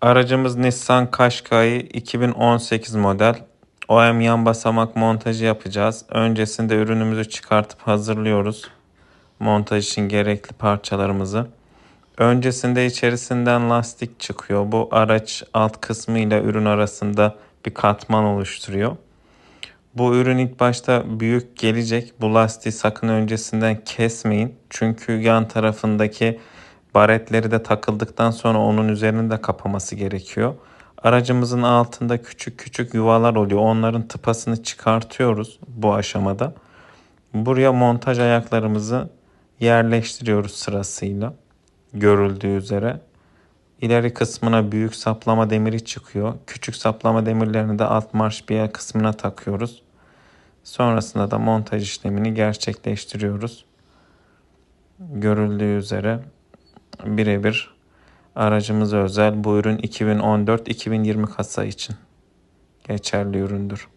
Aracımız Nissan Qashqai 2018 model. OEM yan basamak montajı yapacağız. Öncesinde ürünümüzü çıkartıp hazırlıyoruz. Montaj için gerekli parçalarımızı. Öncesinde içerisinden lastik çıkıyor. Bu araç alt kısmı ile ürün arasında bir katman oluşturuyor. Bu ürün ilk başta büyük gelecek. Bu lastiği sakın öncesinden kesmeyin. Çünkü yan tarafındaki baretleri de takıldıktan sonra onun üzerini de kapaması gerekiyor. Aracımızın altında küçük küçük yuvalar oluyor. Onların tıpasını çıkartıyoruz bu aşamada. Buraya montaj ayaklarımızı yerleştiriyoruz sırasıyla. Görüldüğü üzere. İleri kısmına büyük saplama demiri çıkıyor. Küçük saplama demirlerini de alt marş bir kısmına takıyoruz. Sonrasında da montaj işlemini gerçekleştiriyoruz. Görüldüğü üzere birebir aracımıza özel bu ürün 2014-2020 kasa için geçerli üründür.